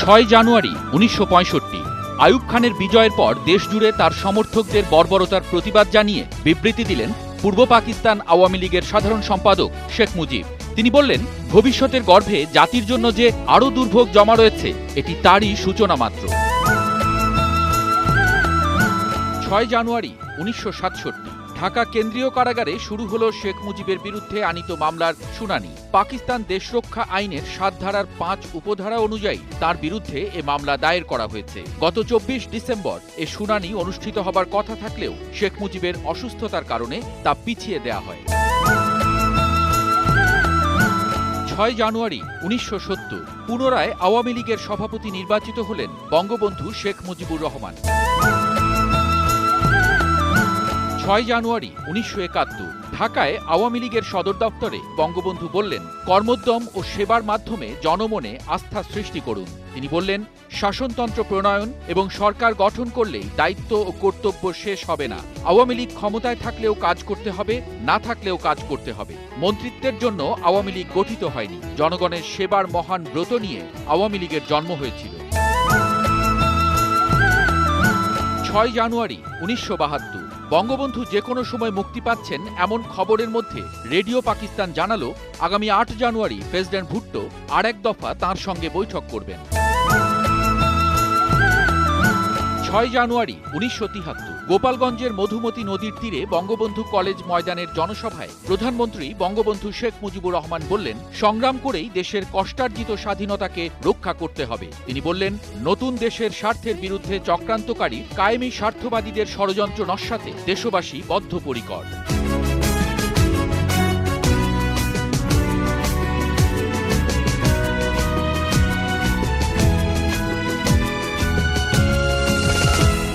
ছয় জানুয়ারি উনিশশো পঁয়ষট্টি। আয়ুব খানের বিজয়ের পর দেশজুড়ে তার সমর্থকদের বর্বরতার প্রতিবাদ জানিয়ে বিবৃতি দিলেন পূর্ব পাকিস্তান আওয়ামী লীগের সাধারণ সম্পাদক শেখ মুজিব। তিনি বললেন, ভবিষ্যতের গর্ভে জাতির জন্য যে আরও দুর্ভোগ জমা রয়েছে, এটি তারই সূচনা মাত্র। ছয় জানুয়ারি উনিশশো সাতষট্টি। ঢাকা কেন্দ্রীয় কারাগারে শুরু হল শেখ মুজিবের বিরুদ্ধে আনিত মামলার শুনানি। পাকিস্তান দেশরক্ষা আইনের সাত ধারার পাঁচ উপধারা অনুযায়ী তার বিরুদ্ধে এ মামলা দায়ের করা হয়েছে। গত চব্বিশ ডিসেম্বর এ শুনানি অনুষ্ঠিত হবার কথা থাকলেও শেখ মুজিবের অসুস্থতার কারণে তা পিছিয়ে দেয়া হয়। ছয় জানুয়ারি উনিশশো সত্তর, পুনরায় আওয়ামী লীগের সভাপতি নির্বাচিত হলেন বঙ্গবন্ধু শেখ মুজিবুর রহমান। ছয় জানুয়ারি উনিশশো একাত্তর, ঢাকায় আওয়ামী লীগের সদর দপ্তরে বঙ্গবন্ধু বললেন, কর্মোদ্যম ও সেবার মাধ্যমে জনমনে আস্থা সৃষ্টি করুন। তিনি বললেন, শাসনতন্ত্র প্রণয়ন এবং সরকার গঠন করলেই দায়িত্ব ও কর্তব্য শেষ হবে না। আওয়ামী লীগ ক্ষমতায় থাকলেও কাজ করতে হবে, না থাকলেও কাজ করতে হবে। মন্ত্রিত্বের জন্য আওয়ামী লীগ গঠিত হয়নি। জনগণের সেবার মহান ব্রত নিয়ে আওয়ামী লীগের জন্ম হয়েছিল। ছয় জানুয়ারি উনিশশো বাহাত্তর বঙ্গবন্ধু যে কোনো সময় মুক্তি পাচ্ছেন এমন খবরের মধ্যে রেডিও পাকিস্তান জানালো, আগামী আট জানুয়ারি প্রেসিডেন্ট ভুট্টো আর এক দফা তাঁর সঙ্গে বৈঠক করবেন। ছয় জানুয়ারি, উনিশশো গোপালগঞ্জের মধুমতি নদীর তীরে বঙ্গবন্ধু কলেজ ময়দানের জনসভায় প্রধানমন্ত্রী বঙ্গবন্ধু শেখ মুজিবুর রহমান বললেন, সংগ্রাম করেই দেশের কষ্টার্জিত স্বাধীনতাকে রক্ষা করতে হবে। তিনি বললেন, নতুন দেশের স্বার্থের বিরুদ্ধে চক্রান্তকারী, কায়েমি স্বার্থবাদীদের ষড়যন্ত্র নস্যাতে দেশবাসী বদ্ধপরিকর।